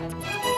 Thank you.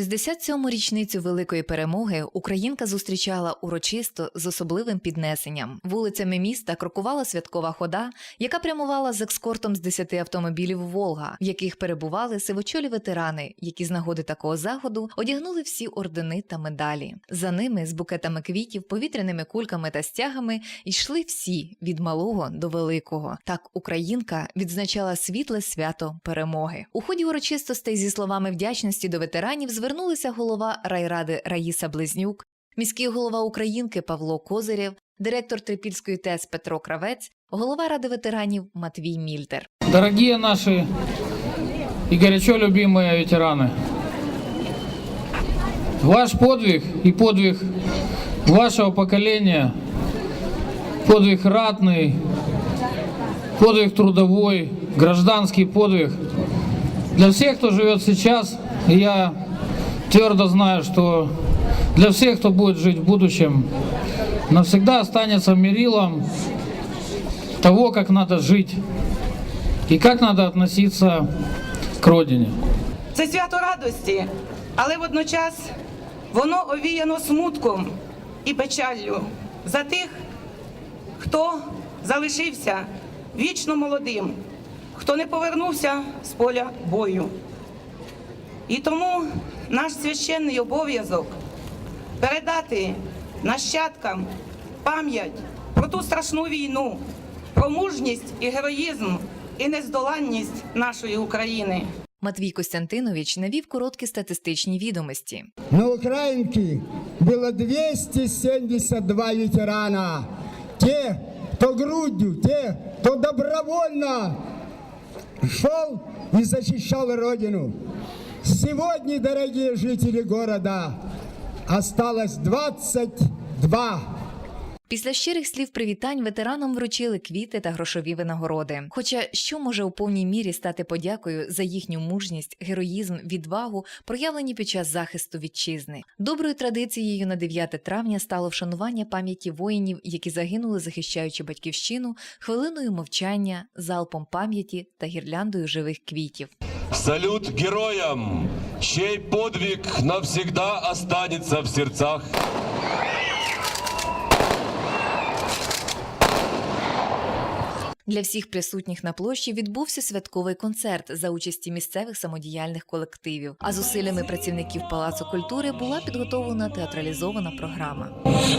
– 67-му річницю великої перемоги Українка зустрічала урочисто з особливим піднесенням. Вулицями міста крокувала святкова хода, яка прямувала з екскортом з 10 автомобілів Волга, в яких перебували сивочолі ветерани, які з нагоди такого заходу одягнули всі ордени та медалі. За ними з букетами квітів, повітряними кульками та стягами йшли всі від малого до великого. Так Українка відзначала світле свято перемоги. У ході урочистостей зі словами вдячності до ветеранів звернулися голова райради Раїса Близнюк, міський голова Українки Павло Козирєв, директор Трипільської ТЕС Петро Кравець, голова ради ветеранів Матвій Мільтер. Дорогие наши и горячо любимые ветераны, ваш подвиг и подвиг вашего поколения, подвиг ратный, подвиг трудовой, гражданский подвиг, для всех, кто живет сейчас, и я твердо знаю, что для всех, кто будет жить в будущем, навсегда останется мерилом того, как надо жить и как надо относиться к родине. Це свято радості, але водночас воно овіяно смутком і печаллю за тих, хто залишився вічно молодим, хто не повернувся з поля бою. І тому наш священний обов'язок передати нащадкам пам'ять про ту страшну війну, про мужність і героїзм і нездоланність нашої України. Матвій Костянтинович навів короткі статистичні відомості. На Украинке было 272 ветерана. Те, кто грудью, те, кто добровольно шел и защищал Родину. Сегодня, дорогие жители города, осталось 22 Після щирих слів привітань ветеранам вручили квіти та грошові винагороди. Хоча що може у повній мірі стати подякою за їхню мужність, героїзм, відвагу, проявлені під час захисту вітчизни. Доброю традицією на 9 травня стало вшанування пам'яті воїнів, які загинули, захищаючи батьківщину, хвилиною мовчання, залпом пам'яті та гірляндою живих квітів. Салют героям, чей подвиг навсегда останется в сердцах. Для всіх присутніх на площі відбувся святковий концерт за участі місцевих самодіяльних колективів. А зусиллями працівників Палацу культури була підготовлена театралізована програма.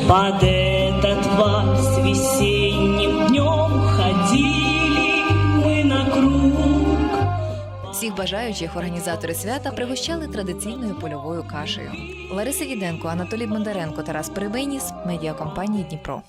Под этот вальс весенним днем ходили круг. Всіх бажаючих організатори свята пригощали традиційною польовою кашею. Лариса Діденко, Анатолій Бондаренко, Тарас Перебиніс, медіакомпанія Дніпро.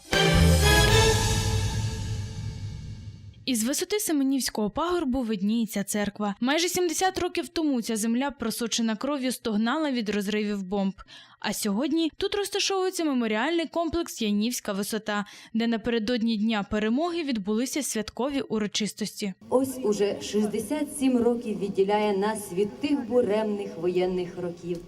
Із висоти Семенівського пагорбу видніється церква. Майже 70 років тому ця земля, просочена кров'ю, стогнала від розривів бомб. А сьогодні тут розташовується меморіальний комплекс Янівська висота, де напередодні Дня перемоги відбулися святкові урочистості. Ось уже 67 років відділяє нас від тих буремних воєнних років.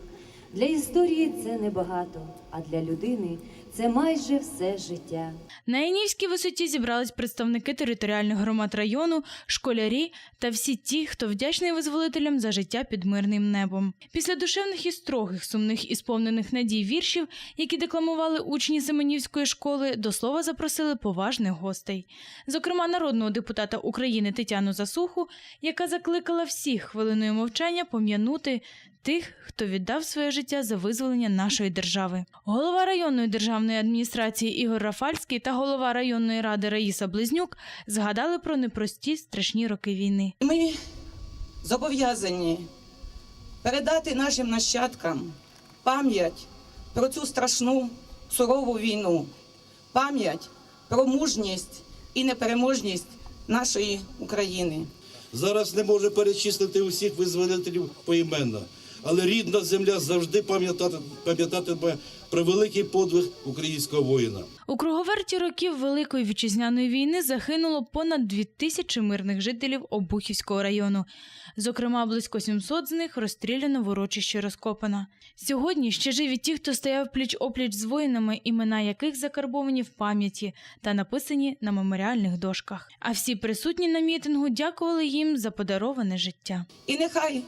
Для історії це небагато, а для людини це майже все життя. На Янівській висоті зібрались представники територіальних громад району, школярі та всі ті, хто вдячний визволителям за життя під мирним небом. Після душевних і строгих, сумних і сповнених надій віршів, які декламували учні Семенівської школи, до слова запросили поважних гостей. Зокрема, народного депутата України Тетяну Засуху, яка закликала всіх хвилиною мовчання пом'янути тих, хто віддав своє життя за визволення нашої держави. Голова районної державної адміністрації Ігор Рафальський та голова районної ради Раїса Близнюк згадали про непрості страшні роки війни. Ми зобов'язані передати нашим нащадкам пам'ять про цю страшну сурову війну, пам'ять про мужність і непереможність нашої України. Зараз не можу перечислити усіх визволителів поіменно. Але рідна земля завжди пам'ятати, пам'ятатиме про великий подвиг українського воїна. У круговерті років Великої вітчизняної війни загинуло понад дві тисячі мирних жителів Обухівського району. Зокрема, близько 700 з них розстріляно в урочищі розкопано. Сьогодні ще живі ті, хто стояв пліч опліч з воїнами, імена яких закарбовані в пам'яті та написані на меморіальних дошках. А всі присутні на мітингу дякували їм за подароване життя. І нехай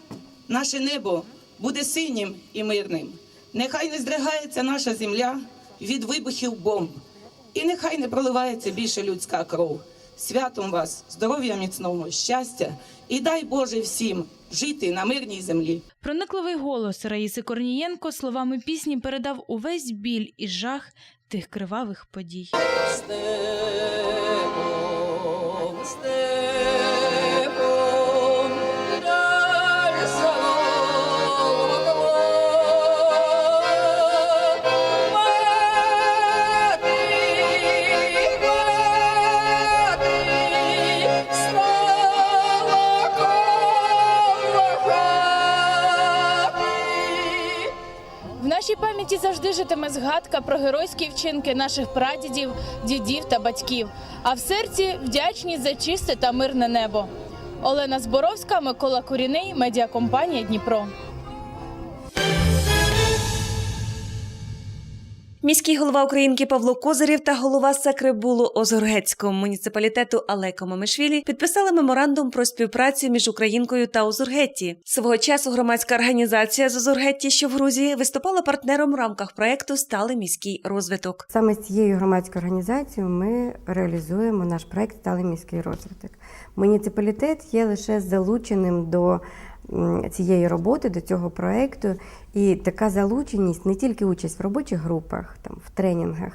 наше небо буде синім і мирним. Нехай не здригається наша земля від вибухів бомб. І нехай не проливається більше людська кров. Святом вас, здоров'я міцного, щастя і дай Боже всім жити на мирній землі. Проникливий голос Раїси Корнієнко словами пісні передав увесь біль і жах тих кривавих подій. Степом, степом, Нашій пам'яті завжди житиме згадка про геройські вчинки наших прадідів, дідів та батьків. А в серці вдячність за чисте та мирне небо. Олена Зборовська, Микола Куріний, медіакомпанія Дніпро. Міський голова Українки Павло Козирєв та голова Сакрибулу Озургетського муніципалітету Алеко Мамишвілі підписали меморандум про співпрацю між Українкою та Озургетті. Свого часу громадська організація з Озургетті, що в Грузії, виступала партнером в рамках проекту Сталий міський розвиток. Саме з цією громадською організацією ми реалізуємо наш проект Сталий міський розвиток. Муніципалітет є лише залученим до цієї роботи, до цього проекту. І така залученість не тільки участь в робочих групах, там, в тренінгах,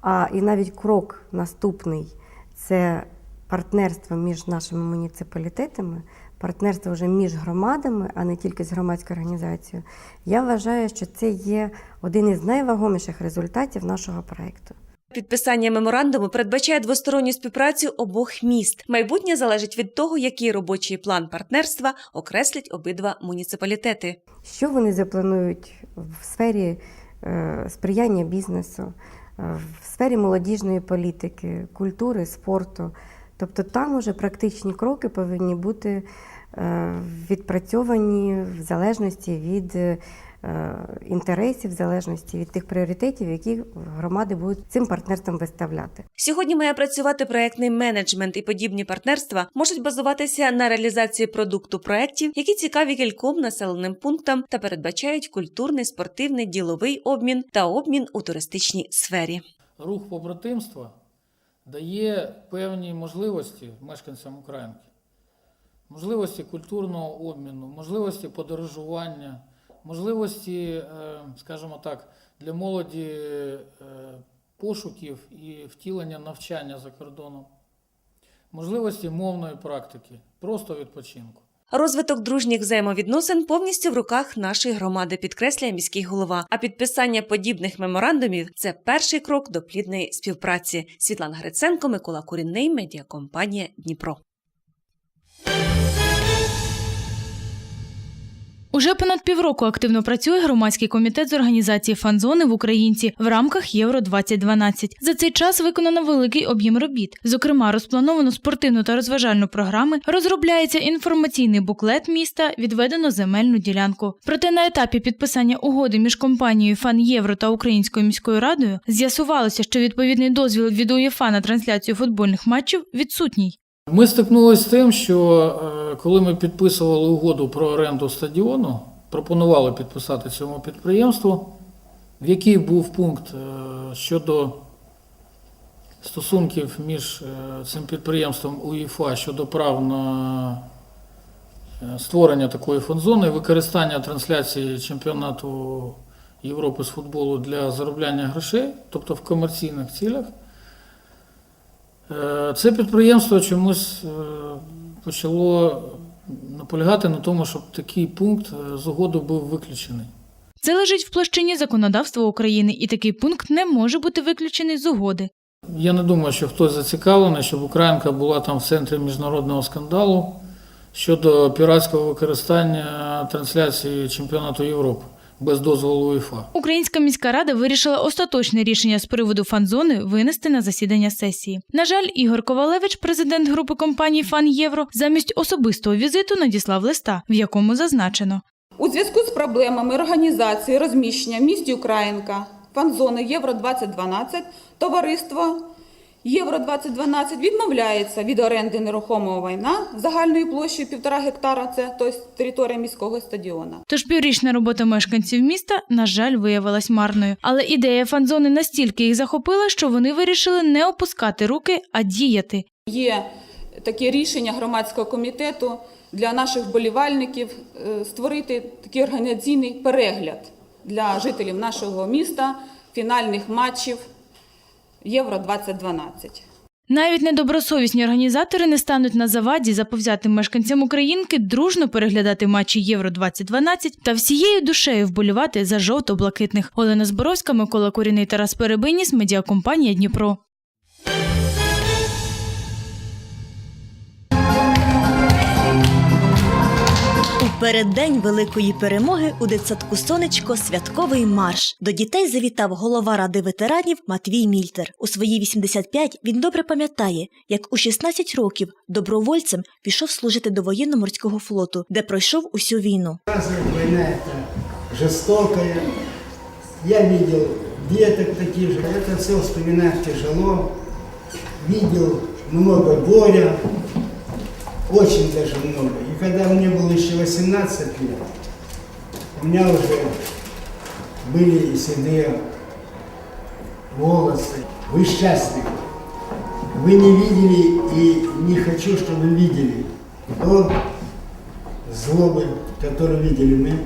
а і навіть крок наступний це партнерство між нашими муніципалітетами, партнерство вже між громадами, а не тільки з громадською організацією. Я вважаю, що це є один із найвагоміших результатів нашого проекту. Підписання меморандуму передбачає двосторонню співпрацю обох міст. Майбутнє залежить від того, який робочий план партнерства окреслять обидва муніципалітети. Що вони запланують в сфері е, сприяння бізнесу, е, в сфері молодіжної політики, культури, спорту. Тобто там уже практичні кроки повинні бути е, відпрацьовані в залежності від інтересів, в залежності від тих пріоритетів, які громади будуть цим партнерством виставляти. Сьогодні має працювати проектний менеджмент і подібні партнерства можуть базуватися на реалізації продукту проєктів, які цікаві кільком населеним пунктам та передбачають культурний, спортивний, діловий обмін та обмін у туристичній сфері. Рух побратимства дає певні можливості мешканцям Українки. Можливості культурного обміну, можливості подорожування, можливості, е, скажімо так, для молоді е, пошуків і втілення навчання за кордоном, можливості мовної практики, просто відпочинку. Розвиток дружніх взаємовідносин повністю в руках нашої громади, підкреслює міський голова. А підписання подібних меморандумів це перший крок до плідної співпраці. Світлана Гриценко, Микола Курінний, медіакомпанія Дніпро. Уже понад півроку активно працює громадський комітет з організації фан-зони в Українці в рамках Євро 2012 За цей час виконано великий об'єм робіт. Зокрема, розплановано спортивну та розважальну програми, розробляється інформаційний буклет міста, відведено земельну ділянку. Проте на етапі підписання угоди між компанією Фан Євро та Українською міською радою з'ясувалося, що відповідний дозвіл від УЄФА на трансляцію футбольних матчів відсутній. Ми стикнулися з тим, що е, коли ми підписували угоду про оренду стадіону, пропонували підписати цьому підприємству, в якій був пункт е, щодо стосунків між е, цим підприємством УЄФА щодо прав на створення такої фонзони, використання трансляції чемпіонату Європи з футболу для заробляння грошей, тобто в комерційних цілях. Е, Це підприємство чомусь е, почало наполягати на тому, щоб такий пункт е, з угоди був виключений. Це лежить в площині законодавства України, і такий пункт не може бути виключений з угоди. Я не думаю, що хтось зацікавлений, щоб Українка була там в центрі міжнародного скандалу щодо піратського використання трансляції чемпіонату Європи без дозволу УЄФА. Українська міська рада вирішила остаточне рішення з приводу фан-зони винести на засідання сесії. На жаль, Ігор Ковалевич, президент групи компаній Фан Євро, замість особистого візиту надіслав листа, в якому зазначено. У зв'язку з проблемами організації розміщення в місті Українка фан-зони Євро 2012 товариство Євро 2012 відмовляється від оренди нерухомого майна загальною площею 1,5 гектара, це тобто територія міського стадіона. Тож піврічна робота мешканців міста, на жаль, виявилась марною. Але ідея фан-зони настільки їх захопила, що вони вирішили не опускати руки, а діяти. Є таке рішення громадського комітету для наших вболівальників е, створити такий організаційний перегляд для жителів нашого міста фінальних матчів Євро 2012. Навіть недобросовісні організатори не стануть на заваді заповзятим мешканцям Українки дружно переглядати матчі Євро 2012 та всією душею вболівати за жовто-блакитних. Олена Зборовська, Микола Куріний, Тарас Перебиніс, медіакомпанія Дніпро. Переддень великої перемоги у дитсадку Сонечко святковий марш. До дітей завітав голова ради ветеранів Матвій Мільтер. У свої 85 він добре пам'ятає, як у 16 років добровольцем пішов служити до воєнно-морського флоту, де пройшов усю війну. Война это жестокая. Я видел деток таких же. Это все вспоминать тяжело. Видел много горя. Очень даже много. И когда мне было еще 18 лет, у меня уже были седые волосы. Вы счастливы. Вы не видели и не хочу, чтобы видели то злобы, которую видели мы.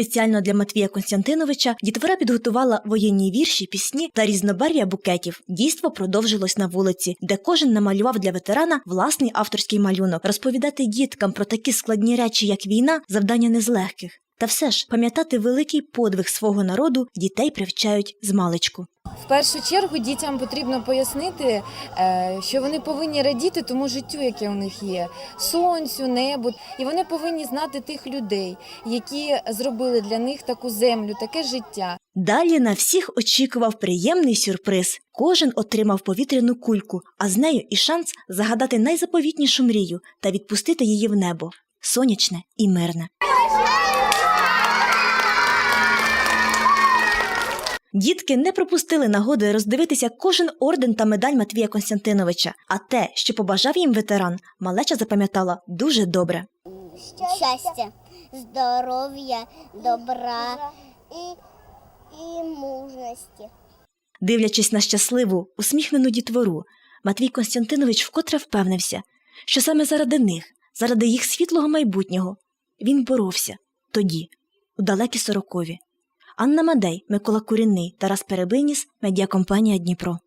Спеціально для Матвія Константиновича дітвора підготувала воєнні вірші, пісні та різнобарв'я букетів. Дійство продовжилось на вулиці, де кожен намалював для ветерана власний авторський малюнок. Розповідати діткам про такі складні речі, як війна, завдання не з легких. Та все ж пам'ятати великий подвиг свого народу дітей привчають з маличку. В першу чергу дітям потрібно пояснити, е, що вони повинні радіти тому життю, яке у них є, сонцю, небу, і вони повинні знати тих людей, які зробили для них таку землю, таке життя. Далі на всіх очікував приємний сюрприз. Кожен отримав повітряну кульку, а з нею і шанс загадати найзаповітнішу мрію та відпустити її в небо сонячне і мирне. Дітки не пропустили нагоди роздивитися кожен орден та медаль Матвія Константиновича, а те, що побажав їм ветеран, малеча запам'ятала дуже добре. щастя, здоров'я, добра і, і мужності. Дивлячись на щасливу, усміхнену дітвору, Матвій Константинович вкотре впевнився, що саме заради них, заради їх світлого майбутнього, він боровся тоді, у далекі сорокові. Анна Мадей, Микола Курінний, Тарас Перебиніс, медіакомпанія Дніпро.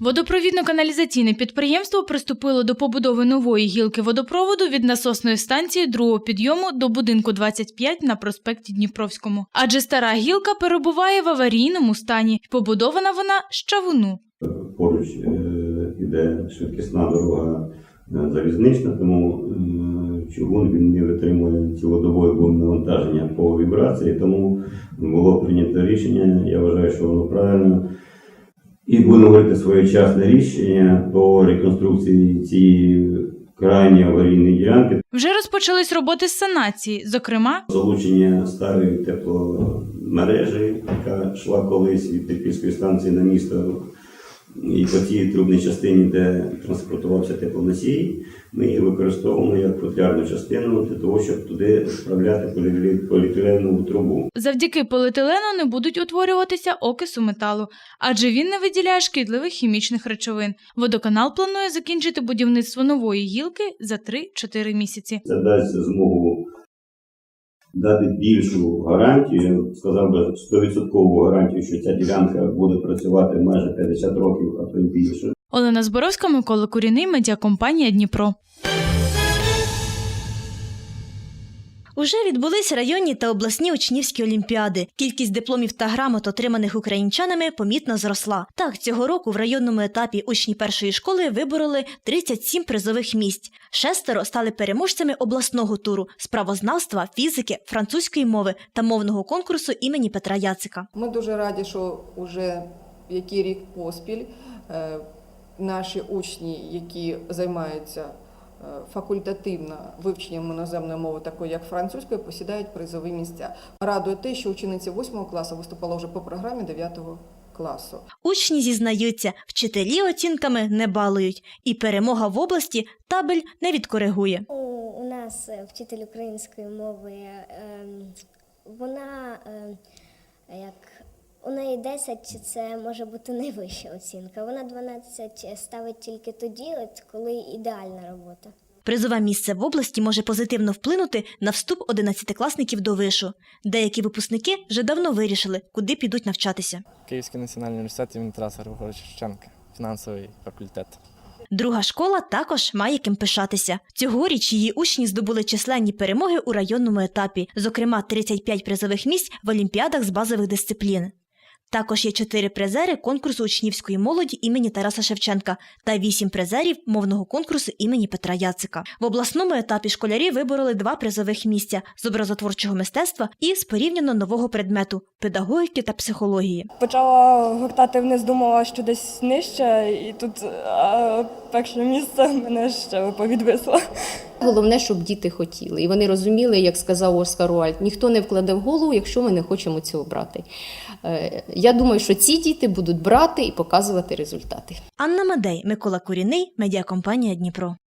Водопровідно-каналізаційне підприємство приступило до побудови нової гілки водопроводу від насосної станції другого підйому до будинку 25 на проспекті Дніпровському. Адже стара гілка перебуває в аварійному стані. Побудована вона з чавуну. поруч е, іде швидкісна дорога е, залізнична, тому чугун він не витримує цілодобового навантаження по вібрації, тому було прийнято рішення. Я вважаю, що воно правильно. І будемо говорити своєчасне рішення по реконструкції цієї крайньої аварійної ділянки. Вже розпочались роботи з санації, зокрема, Залучення старої тепломережі, яка йшла колись від Терпільської станції на місто, і по тій трубній частині, де транспортувався теплоносій, ми її використовуємо як футлярну частину для того, щоб туди поліетилен- поліетиленову трубу. завдяки поліетилену не будуть утворюватися окису металу, адже він не виділяє шкідливих хімічних речовин. Водоканал планує закінчити будівництво нової гілки за 3-4 місяці. Це дасть змогу дати більшу гарантію, сказав би 100% гарантію, що ця ділянка буде працювати майже 50 років, а то й більше. Олена Зборовська, Микола Куріний, медіакомпанія Дніпро. Уже відбулись районні та обласні учнівські олімпіади. Кількість дипломів та грамот, отриманих українчанами, помітно зросла. Так, цього року в районному етапі учні першої школи вибороли 37 призових місць. Шестеро стали переможцями обласного туру з правознавства, фізики, французької мови та мовного конкурсу імені Петра Яцика. Ми дуже раді, що вже який рік поспіль е, наші учні, які займаються е, факультативно вивченням іноземної мови, такої як французької, посідають призові місця. Радує те, що учениця 8 класу виступала вже по програмі 9 класу. Учні зізнаються, вчителі оцінками не балують, і перемога в області табель не відкоригує. У, нас е, вчитель української мови, ем, вона е, як у неї 10 це може бути найвища оцінка. Вона 12 ставить тільки тоді, от коли ідеальна робота. Призове місце в області може позитивно вплинути на вступ одинадцятикласників до вишу. Деякі випускники вже давно вирішили, куди підуть навчатися. Київський національний університет імені Тараса Григоровича Шевченка, фінансовий факультет. Друга школа також має ким пишатися. Цьогоріч її учні здобули численні перемоги у районному етапі, зокрема 35 призових місць в олімпіадах з базових дисциплін. Також є чотири призери конкурсу учнівської молоді імені Тараса Шевченка та вісім призерів мовного конкурсу імені Петра Яцика. В обласному етапі школярі вибороли два призових місця з образотворчого мистецтва і з порівняно нового предмету педагогіки та психології. Почала гуртати вниз, думала, що десь нижче, і тут а, перше місце мене ще повідвисло. Головне, щоб діти хотіли, і вони розуміли, як сказав Оскар Уальд, ніхто не вкладе в голову, якщо ми не хочемо цього брати. Е, Я думаю, що ці діти будуть брати і показувати результати. Анна Мадей, Микола Куріний, медіакомпанія Дніпро.